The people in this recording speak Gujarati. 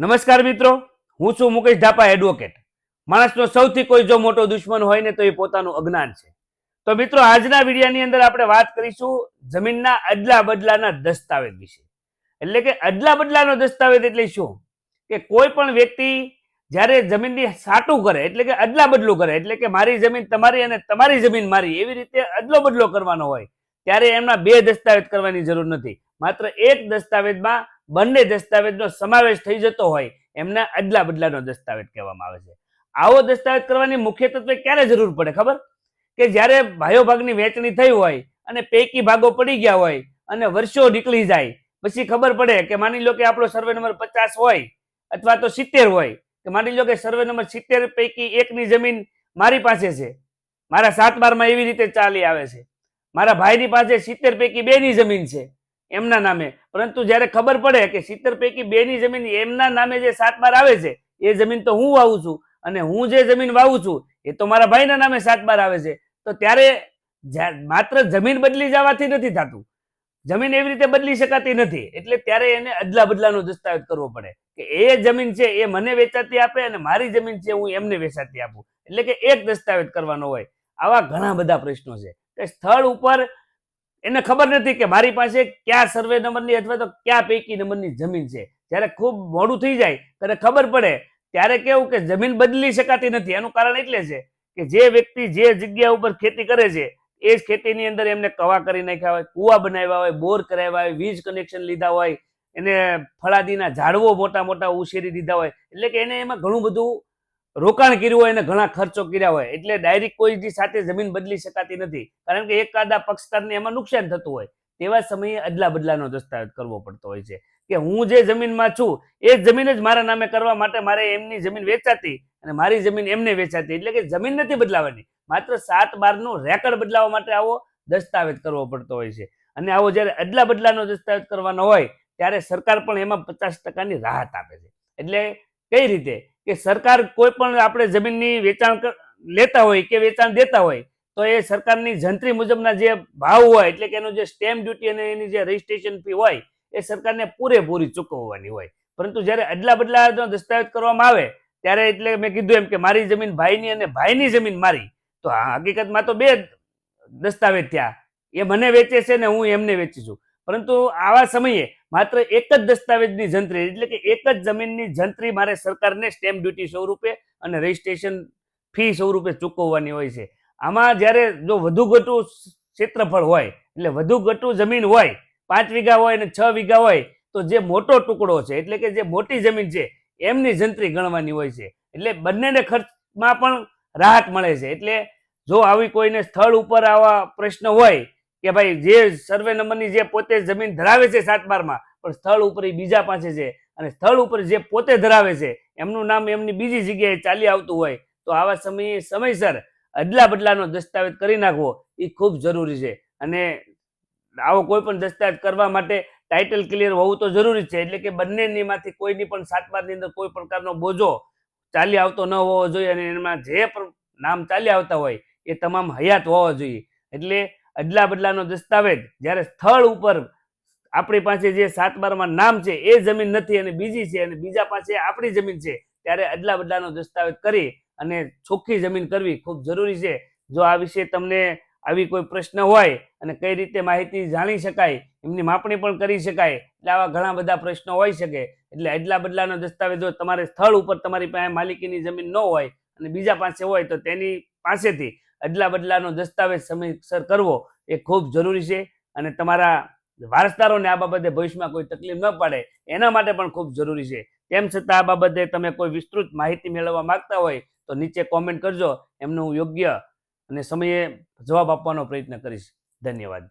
નમસ્કાર મિત્રો, હું છું મુકેશ ઢાપા એડવોકેટ માણસનો સૌથી કોઈ જો મોટો દુશ્મન હોય ને તો એ પોતાનું અજ્ઞાન છે. તો મિત્રો, આજના વિડીયાની અંદર આપણે વાત કરીશું જમીનના અદલા બદલાના દસ્તાવેજ વિશે. એટલે કે અદલા બદલાનો દસ્તાવેજ એટલે શું? કે કોઈ પણ વ્યક્તિ જ્યારે જમીનની સાટું કરે, એટલે કે અદલા બદલું કરે, એટલે કે મારી જમીન તમારી અને તમારી જમીન મારી, એવી રીતે અદલો બદલો કરવાનો હોય, ત્યારે એમના બે દસ્તાવેજ કરવાની જરૂર નથી. માત્ર એક દસ્તાવેજમાં બંને દસ્તાવેજનો સમાવેશ થઈ જતો હોય એમના અદલા બદલાનો દસ્તાવેજ કહેવામાં આવે છે. આવો દસ્તાવેજ કરવાની મુખ્ય તત્વે ક્યારે જરૂર પડે ખબર? કે જ્યારે ભાઈઓ ભાગની વહેંચણી થઈ હોય અને પૈકી ભાગો પડી ગયા હોય અને વર્ષો નીકળી જાય, પછી ખબર પડે કે માની લો કે આપણો સર્વે નંબર પચાસ હોય અથવા તો સિત્તેર હોય, કે માની લો કે સર્વે નંબર સિત્તેર પૈકી એકની જમીન મારી પાસે છે, મારા સાત બારમાં એવી રીતે ચાલી આવે છે. મારા ભાઈની પાસે સિત્તેર પૈકી બેની જમીન છે. એમના નામે. પરંતુ જ્યારે ખબર પડે કે સિત્તેર પૈકી બેની જમીન એમના નામે જે સાત બાર આવે છે, એ જમીન તો હું વાવું છું અને હું જે જમીન વાવું છું, એ તો મારા ભાઈના નામે સાત બાર આવે છે. તો ત્યારે માત્ર જમીન બદલી જવાથી નથી થતું. જમીન એવી રીતે બદલી શકાતી નથી. એટલે ત્યારે એને અદલા બદલાનો દસ્તાવેજ કરવો પડે કે એ જમીન છે એ મને વેચાતી આપે અને મારી જમીન છે હું એમને વેચાતી આપું. એટલે કે એક દસ્તાવેજ કરવાનો હોય. આવા ઘણા બધા પ્રશ્નો છે. કે સ્થળ ઉપર એને ખબર નથી કે મારી પાસે કયા સર્વે નંબરની અથવા તો કયા પૈકી નંબરની જમીન છે. જ્યારે ખૂબ મોડું થઈ જાય, ત્યારે ખબર પડે. ત્યારે કેવું કે જમીન બદલી શકાતી નથી. એનું કારણ એટલે છે કે જે વ્યક્તિ જે જગ્યા ઉપર ખેતી કરે છે, એ જ ખેતીની અંદર એમને કવા કરી નાખ્યા હોય, કુવા બનાવ્યા હોય, બોર કરાવ્યા હોય, વીજ કનેક્શન લીધા હોય, એને ફળાદીના ઝાડવો મોટા મોટા ઉછેરી દીધા હોય. એટલે કે એને એમાં ઘણું બધું રોકાણ કર્યું હોય અને ઘણા ખર્ચો કર્યા હોય, એટલે ડાયરેક્ટ કોઈ સાથે જમીન બદલી શકાતી નથી. કારણ કે એકાદા પક્ષકારને એમાં નુકસાન થતું હોય, તેવા સમયે અદલા બદલાનો દસ્તાવેજ કરવો પડતો હોય છે. કે હું જે જમીનમાં છું, એ જમીન જ મારા નામે કરવા માટે મારે એમની જમીન વેચાતી અને મારી જમીન એમને વેચાતી. એટલે કે જમીન નથી બદલાવાની, માત્ર સાત બારનું રેકર્ડ બદલાવવા માટે આવો દસ્તાવેજ કરવો પડતો હોય છે. અને આવો જ્યારે અદલા બદલાનો દસ્તાવેજ કરવાનો હોય, ત્યારે સરકાર પણ એમાં પચાસ ટકાની રાહત આપે છે. એટલે કઈ રીતે? કે સરકાર કોઈ પણ આપણે જમીનની વેચાણ લેતા હોય કે વેચાણ દેતા હોય, તો એ સરકારની જંત્રી મુજબના જે ભાવ હોય, એટલે કે એનું જે સ્ટેમ્પ ડ્યુટી અને એની જે રજિસ્ટ્રેશન ફી હોય, એ સરકારને પૂરેપૂરી ચૂકવવાની હોય. પરંતુ જ્યારે અદલા બદલાનો દસ્તાવેજ કરવામાં આવે, ત્યારે એટલે મેં કીધું એમ કે મારી જમીન ભાઈની અને ભાઈની જમીન મારી, તો હકીકતમાં તો બે દસ્તાવેજ થયા. એ મને વેચે છે ને હું એમને વેચી છું. પરંતુ આવા સમયે માત્ર એક જ દસ્તાવેજની જંત્રી, એટલે કે એક જ જમીનની જંત્રી મારે સરકારને સ્ટેમ્પ ડ્યુટી સ્વરૂપે અને રજિસ્ટ્રેશન ફી સ્વરૂપે ચૂકવવાની હોય છે. આમાં જ્યારે જો વધુ ઘટું ક્ષેત્રફળ હોય, એટલે વધુ ઘટું જમીન હોય, પાંચ વીઘા હોય અને છ વીઘા હોય, તો જે મોટો ટુકડો છે, એટલે કે જે મોટી જમીન છે, એમની જંત્રી ગણવાની હોય છે. એટલે બંનેને ખર્ચમાં પણ રાહત મળે છે. એટલે જો આવી કોઈને સ્થળ ઉપર આવા પ્રશ્ન હોય કે ભાઈ જે સર્વે નંબરની જે પોતે જમીન ધરાવે છે સાત બારમાં પણ સ્થળ ઉપર એ બીજા પાસે છે અને સ્થળ ઉપર જે પોતે ધરાવે છે, એમનું નામ એમની બીજી જગ્યાએ ચાલી આવતું હોય, તો આવા સમયે સમયસર અદલા બદલાનો દસ્તાવેજ કરી નાખવો એ ખૂબ જરૂરી છે. અને આવો કોઈ પણ દસ્તાવેજ કરવા માટે ટાઇટલ ક્લિયર હોવું તો જરૂરી છે, એટલે કે બંનેનીમાંથી કોઈની પણ સાત બારની અંદર કોઈ પ્રકારનો બોજો ચાલી આવતો ન હોવો જોઈએ અને એમાં જે પણ નામ ચાલી આવતા હોય એ તમામ હયાત હોવા જોઈએ. એટલે અદલા બદલાનો દસ્તાવેજ. જ્યારે સ્થળ ઉપર આપણી પાસે જે સાત બારમાં નામ છે, એ જમીન નથી અને બીજી છે અને બીજા પાસે આપણી જમીન છે, ત્યારે અદલા બદલાનો દસ્તાવેજ કરી અને ચોખ્ખી જમીન કરવી ખૂબ જરૂરી છે. જો આ વિશે તમને આવી કોઈ પ્રશ્ન હોય અને કઈ રીતે માહિતી જાણી શકાય, એમની માપણી પણ કરી શકાય, એટલે આવા ઘણા બધા પ્રશ્નો હોઈ શકે. એટલે અદલા બદલાનો દસ્તાવેજો તમારે સ્થળ ઉપર તમારી પાસે માલિકીની જમીન ન હોય અને બીજા પાસે હોય તો તેની પાસેથી અદલા બદલાનો દસ્તાવેજ સમયસર કરવો એ ખૂબ જરૂરી છે અને તમારા વારસદારોને આ બાબતે ભવિષ્યમાં કોઈ તકલીફ ન પડે એના માટે પણ ખૂબ જરૂરી છે. તેમ છતાં આ બાબતે તમે કોઈ વિસ્તૃત માહિતી મેળવવા માંગતા હોય તો નીચે કોમેન્ટ કરજો. એમનું યોગ્ય અને સમયે જવાબ આપવાનો પ્રયત્ન કરીશ. ધન્યવાદ.